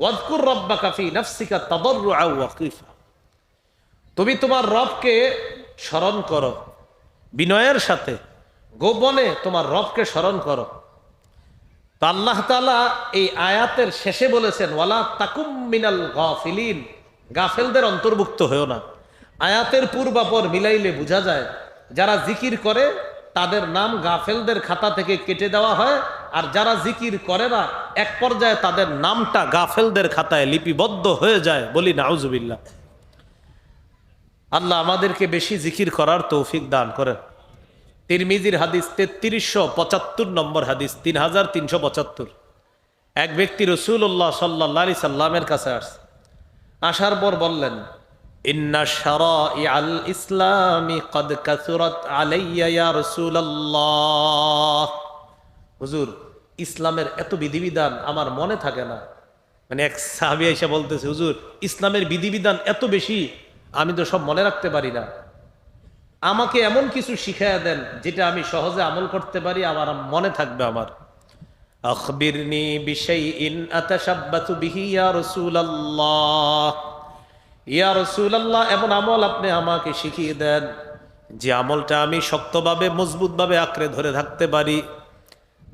ওয়াদকুর রব্বা কাফি নাফসিকা ওয়া তুমি তোমার রবকে স্মরণ করো, বিনয়ের সাথে গোপনে তোমার রবকে স্মরণ করো। তো আল্লাহ তালা এই আয়াতের শেষে বলেছেন, ওয়ালা তাকুম মিনাল গাফিলিন। গাফেলদের অন্তর্ভুক্ত হয়েও না। আয়াতের পূর্বাপর মিলাইলে বোঝা যায়, যারা জিকির করে তাদের নাম গাফেলদের খাতা থেকে কেটে দেওয়া হয় আর যারা জিকির করে না, এক পর্যায়ে তাদের নামটা গাফেলদের খাতায় লিপিবদ্ধ হয়ে যায় বলি নাউজুবিল্লাহ। আল্লাহ আমাদেরকে বেশি জিকির করার তৌফিক দান করেন। তিরমিজির হাদিস তেত্রিশশো পঁচাত্তর নম্বর হাদিস তিন হাজার তিনশো পঁচাত্তর। এক ব্যক্তি রসুল্লাহ সাল্লা সাল্লামের কাছে আসছে। আসার পর বললেন ইসলামি কাসুরত আলাইয়া ইয়া হুজুর ইসলামের এত বিধিবিধান আমার মনে থাকে না। মানে এক সাহাবি এসে বলতেছে, হুজুর, ইসলামের বিধিবিধান এত বেশি, আমি তো সব মনে রাখতে পারি না। আমাকে এমন কিছু শিখাইয়া দেন যেটা আমি সহজে আমল করতে পারি, আমার মনে থাকবে আমার। ইয়া এমন আমল আপনি আমাকে শিখিয়ে দেন যে আমলটা আমি শক্তভাবে, মজবুতভাবে আঁকড়ে ধরে থাকতে পারি।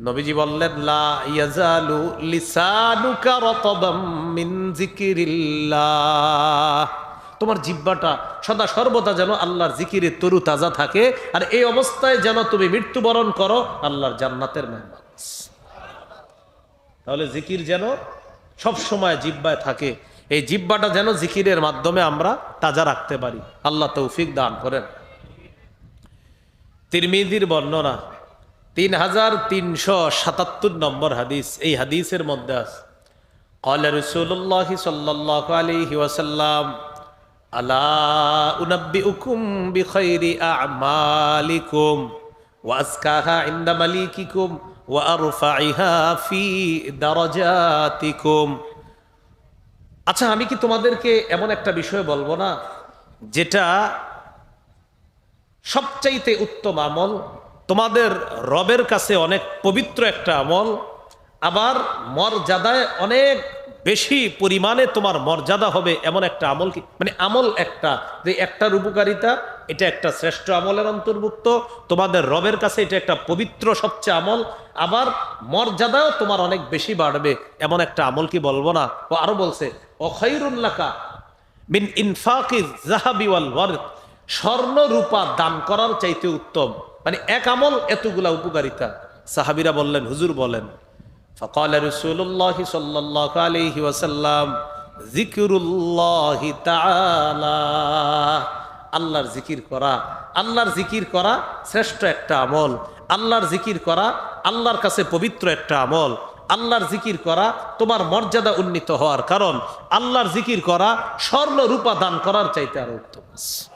নবীজি বললেন, লা ইয়াজালু লিসানুকা রতবাম মিন জিকিরিল্লাহ তোমার জিব্বাটা সদা সর্বদা যেন আল্লাহর জিকিরে তরু তাজা থাকে, আর এই অবস্থায় যেন তুমি মৃত্যুবরণ করো আল্লাহর জান্নাতের মেহমান। তাহলে জিকির যেন সব সময় জিব্বায় থাকে, এই জিব্বাটা যেন জিকিরের মাধ্যমে আমরা তাজা রাখতে পারি। আল্লাহ তৌফিক দান করেন। তিরমিদির বর্ণনা তিন হাজার তিনশো সাতাত্তর নম্বর হাদিস এই হাদিসের মধ্যে আছে قال رسول الله صلى الله عليه وسلم ألا أنبئكم بخير أعمالكم وأزكاها عند مليككم وأرفعها في درجاتكم আচ্ছা আমি কি তোমাদেরকে এমন একটা বিষয় বলবো না যেটা সবচাইতে উত্তম আমল তোমাদের রবের কাছে অনেক পবিত্র একটা আমল, আবার মর্যাদায় অনেক বেশি পরিমাণে তোমার মর্যাদা হবে এমন একটা আমল কি? মানে আমল একটা, যে একটার উপকারিতা, এটা একটা শ্রেষ্ঠ আমলের অন্তর্ভুক্ত, তোমাদের রবের কাছে এটা একটা পবিত্র সবচেয়ে আমল, আবার মর্যাদাও তোমার অনেক বেশি বাড়বে এমন একটা আমল কি বলব না? ও আরও বলছে অখৈরুল্লাকা মিন ইনফাকি জাহাবি ওয়াল ওয়ারিদ। স্বর্ণ রূপা দান করার চাইতে উত্তম। মানে এক আমল এতগুলা উপকারিতা। সাহাবিরা বললেন, হুজুর বলেন, ফকাল রসুল্লাহ সাল্লাহ আলহি ওয়াসাল্লাম জিকিরুল্লাহি আল্লাহর জিকির করা, আল্লাহর জিকির করা শ্রেষ্ঠ একটা আমল। আল্লাহর জিকির করা, আল্লাহর কাছে পবিত্র একটা আমল। আল্লাহর জিকির করা তোমার মর্যাদা উন্নীত হওয়ার কারণ। আল্লাহর জিকির করা স্বর্ণ রূপা দান করার চাইতে আরও উত্তম আছে।